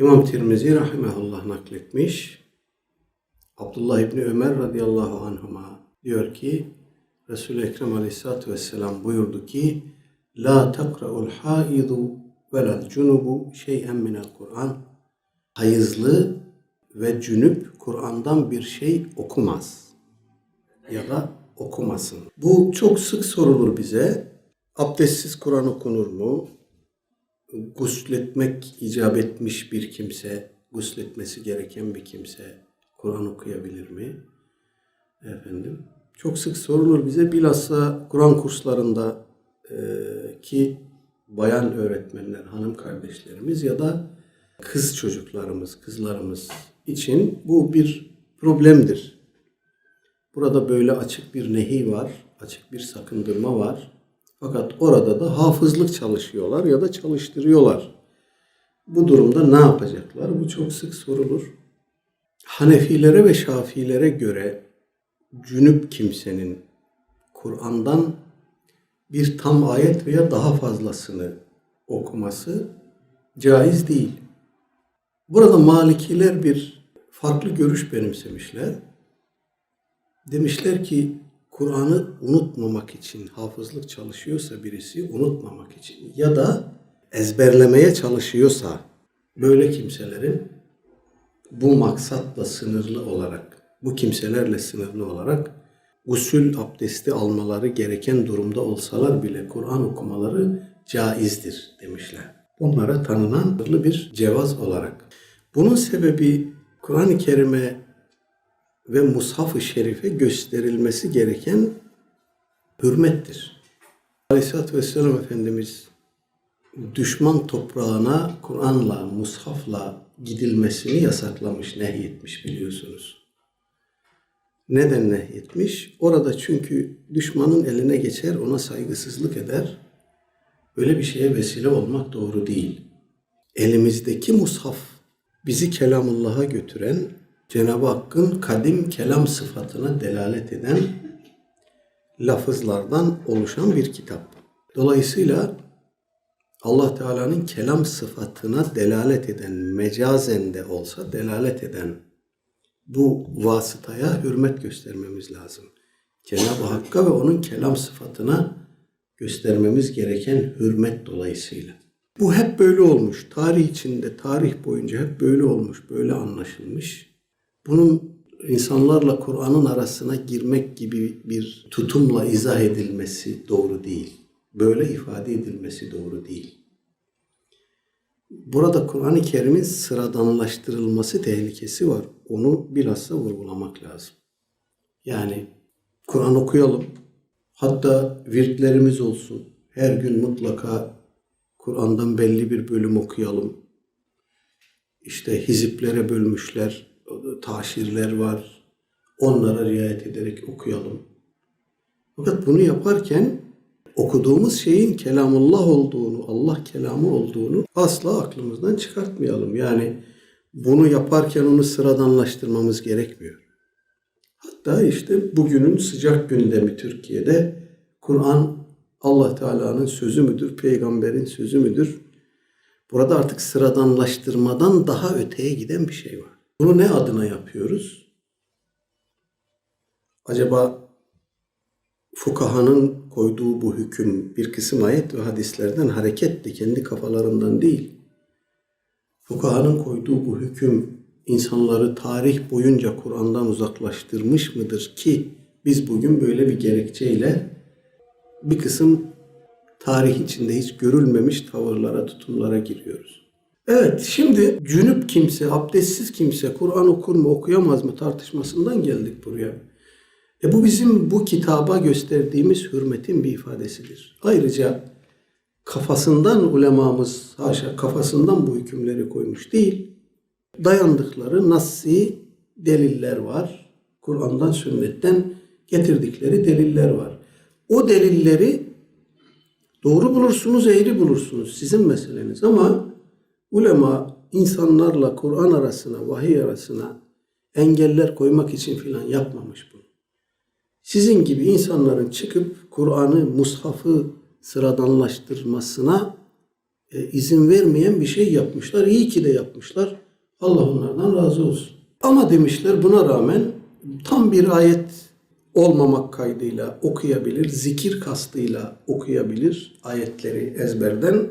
İmam Tirmizi rahimehullah nakletmiş. Abdullah İbni Ömer radıyallahu anhuma diyor ki Resul-i Ekrem aleyhissalatü vesselam buyurdu ki La takra'ul haidu velel cunubu şey'en minel Kur'an Hayızlı ve cünüp Kur'an'dan bir şey okumaz ya da okumasın. Bu çok sık sorulur bize. Abdestsiz Kur'an okunur mu? Gusletmek icap etmiş bir kimse, gusletmesi gereken bir kimse Kur'an okuyabilir mi? Efendim. Çok sık sorulur bize. Bilhassa Kur'an kurslarında e, ki bayan öğretmenler, hanım kardeşlerimiz ya da kız çocuklarımız, kızlarımız için bu bir problemdir. Burada böyle açık bir nehi var, açık bir sakındırma var. Fakat orada da hafızlık çalışıyorlar ya da çalıştırıyorlar. Bu durumda ne yapacaklar? Bu çok sık sorulur. Hanefilere ve Şafilere göre cünüp kimsenin Kur'an'dan bir tam ayet veya daha fazlasını okuması caiz değil. Burada Malikiler bir farklı görüş benimsemişler. Demişler ki Kur'an'ı unutmamak için hafızlık çalışıyorsa birisi unutmamak için ya da ezberlemeye çalışıyorsa böyle kimselerin bu maksatla sınırlı olarak, bu kimselerle sınırlı olarak usul abdesti almaları gereken durumda olsalar bile Kur'an okumaları caizdir demişler. Bunlara tanınan bir cevaz olarak. Bunun sebebi Kur'an-ı Kerim'e ve Mushaf-ı Şerif'e gösterilmesi gereken hürmettir. Aleyhisselatü Vesselam Efendimiz düşman toprağına Kur'an'la, Mushaf'la gidilmesini yasaklamış, nehyetmiş biliyorsunuz. Neden nehyetmiş? Orada çünkü düşmanın eline geçer, ona saygısızlık eder. Böyle bir şeye vesile olmak doğru değil. Elimizdeki mushaf bizi kelamullah'a götüren, Cenab-ı Hakk'ın kadim kelam sıfatına delalet eden lafızlardan oluşan bir kitap. Dolayısıyla Allah Teala'nın kelam sıfatına delalet eden, mecazen de olsa delalet eden bu vasıtaya hürmet göstermemiz lazım. Cenab-ı Hakk'a ve onun kelam sıfatına göstermemiz gereken hürmet dolayısıyla. Bu hep böyle olmuş. Tarih içinde, tarih boyunca hep böyle olmuş, böyle anlaşılmış. Bunun insanlarla Kur'an'ın arasına girmek gibi bir tutumla izah edilmesi doğru değil. Böyle ifade edilmesi doğru değil. Burada Kur'an-ı Kerim'in sıradanlaştırılması tehlikesi var. Onu bilhassa vurgulamak lazım. Yani Kur'an okuyalım. Hatta virtlerimiz olsun. Her gün mutlaka Kur'an'dan belli bir bölüm okuyalım. İşte hiziplere bölmüşler, taşirler var. Onlara riayet ederek okuyalım. Fakat bunu yaparken okuduğumuz şeyin kelamullah olduğunu, Allah kelamı olduğunu asla aklımızdan çıkartmayalım. Yani bunu yaparken onu sıradanlaştırmamız gerekmiyor. Hatta işte bugünün sıcak gündemi Türkiye'de Kur'an Allah Teala'nın sözü müdür, peygamberin sözü müdür? Burada artık sıradanlaştırmadan daha öteye giden bir şey var. Bunu ne adına yapıyoruz? Acaba fukahanın koyduğu bu hüküm bir kısım ayet ve hadislerden hareketle kendi kafalarından değil. Fukahanın koyduğu bu hüküm insanları tarih boyunca Kur'an'dan uzaklaştırmış mıdır ki biz bugün böyle bir gerekçeyle bir kısım tarih içinde hiç görülmemiş tavırlara, tutumlara giriyoruz. Evet, şimdi cünüp kimse, abdestsiz kimse Kur'an okur mu, okuyamaz mı tartışmasından geldik buraya. E bu bizim bu kitaba gösterdiğimiz hürmetin bir ifadesidir. Ayrıca kafasından ulemamız haşa kafasından bu hükümleri koymuş değil. Dayandıkları nassi deliller var. Kur'an'dan, sünnetten getirdikleri deliller var. O delilleri doğru bulursunuz, eğri bulursunuz. Sizin meseleniz ama ulema insanlarla Kur'an arasına, vahiy arasına engeller koymak için filan yapmamış bunu. Sizin gibi insanların çıkıp Kur'an'ı, mushafı sıradanlaştırmasına e, izin vermeyen bir şey yapmışlar. İyi ki de yapmışlar. Allah onlardan razı olsun. Ama demişler buna rağmen tam bir ayet olmamak kaydıyla okuyabilir, zikir kastıyla okuyabilir ayetleri ezberden